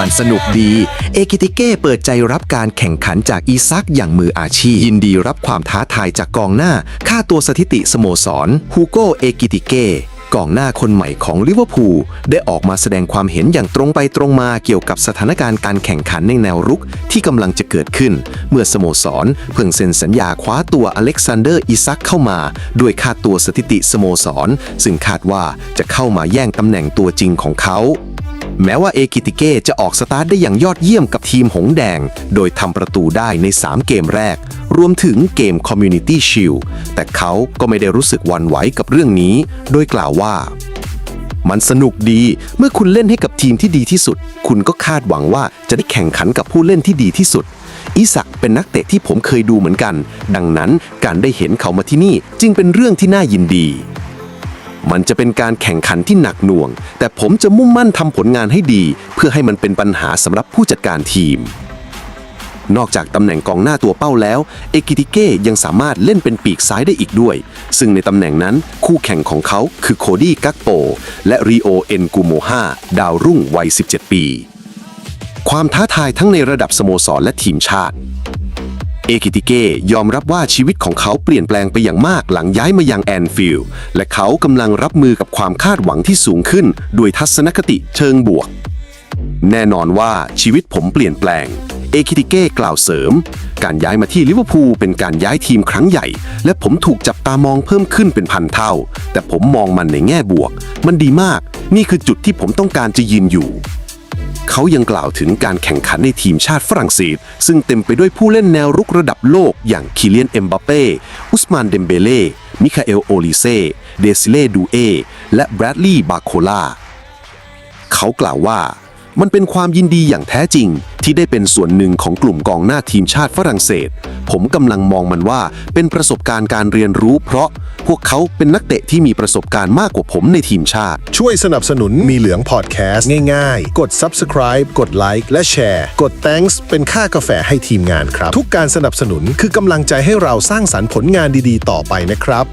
มันสนุกดี เอกิติเก้เปิดใจรับการแข่งขันจากอีซักอย่างมืออาชีพ ยินดีรับความท้าทายจากกองหน้า ค่าตัวสถิติสโมสรฮูโกเอกิติเก้กองหน้าคนใหม่ของลิเวอร์พูลได้ออกมาแสดงความเห็นอย่างตรงไปตรงมาเกี่ยวกับสถานการณ์การแข่งขันในแนวรุกที่กำลังจะเกิดขึ้น เมื่อสโมสรเพิ่งเซ็นสัญญาคว้าตัวอเล็กซานเดอร์อิซักเข้ามา ด้วยค่าตัวสถิติสโมสร ซึ่งคาดว่าจะเข้ามาแย่งตำแหน่งตัวจริงของเขา แม้ว่าเอกิติเก้จะออกสตาร์ทได้อย่างยอดเยี่ยมกับทีมหงแดง โดยทำประตูได้ใน 3 เกมแรก รวมถึงเกม Community Shield แต่เขาก็ไม่ได้รู้สึกวันไหวกับเรื่องนี้ โดยกล่าวว่า มันสนุกดีเมื่อคุณเล่นให้กับทีมที่ดีที่สุด คุณก็คาดหวังว่าจะได้แข่งขันกับผู้เล่นที่ดีที่สุดอิสักเป็นนักเตะที่ผมเคยดูเหมือนกัน ดังนั้นการได้เห็นเขามาที่นี่จึงเป็นเรื่องที่น่ายินดี มันจะเป็นการแข่งขันที่หนักหน่วง แต่ผมจะมุ่งมั่นทำผลงานให้ดี เพื่อให้มันเป็นปัญหาสำหรับผู้จัดการทีม นอกจากตำแหน่งกองหน้าตัวเป้าแล้ว เอกิติเก้ยังสามารถเล่นเป็นปีกซ้ายได้อีกด้วย ซึ่งในตำแหน่งนั้นคู่แข่งของเขาคือโคดี้กักโป และริโอเอ็นกูโมฮาดาวรุ่งวัย 17 ปี ความท้าทายทั้งในระดับสโมสรและทีมชาติ เอกิติเก้ยอมรับว่าชีวิตของเขาเปลี่ยนแปลงไปอย่างมากหลังย้ายมายังแอนฟิลด์และเขากำลังรับมือกับความคาดหวังที่สูงขึ้น ด้วยทัศนคติเชิงบวก แน่นอนว่าชีวิตผมเปลี่ยนแปลง เอคิติเก้กล่าวเสริม การย้ายมาที่ลิเวอร์พูลเป็นการย้ายทีมครั้งใหญ่ และผมถูกจับตามองเพิ่มขึ้นเป็นพันเท่า แต่ผมมองมันในแง่บวก มันดีมาก นี่คือจุดที่ผมต้องการจะยืนอยู่ เขายังกล่าวถึงการแข่งขันในทีมชาติฝรั่งเศส ซึ่งเต็มไปด้วยผู้เล่นแนวรุกระดับโลกอย่างคิเลียนเอ็มบัปเป้ อุสมานเดมเบเล่ มิคาเอลโอลิเซ่ เดซิเล่ดูเอ และแบรดลีย์บาโคลา เขากล่าวว่า มันเป็นความยินดีอย่างแท้จริง ที่ได้เป็นส่วนหนึ่งของกลุ่มกองหน้าทีมชาติฝรั่งเศส ผมกำลังมองมันว่าเป็นประสบการณ์การเรียนรู้ เพราะพวกเขาเป็นนักเตะที่มีประสบการณ์มากกว่าผมในทีมชาติ ช่วยสนับสนุนมีเหลืองพอดแคสต์ง่ายๆ กด subscribe กดไลค์และแชร์กด thanks เป็นค่ากาแฟให้ทีมงานครับ ทุกการสนับสนุนคือกำลังใจให้เราสร้างสรรค์ผลงานดีๆ ต่อไปนะครับ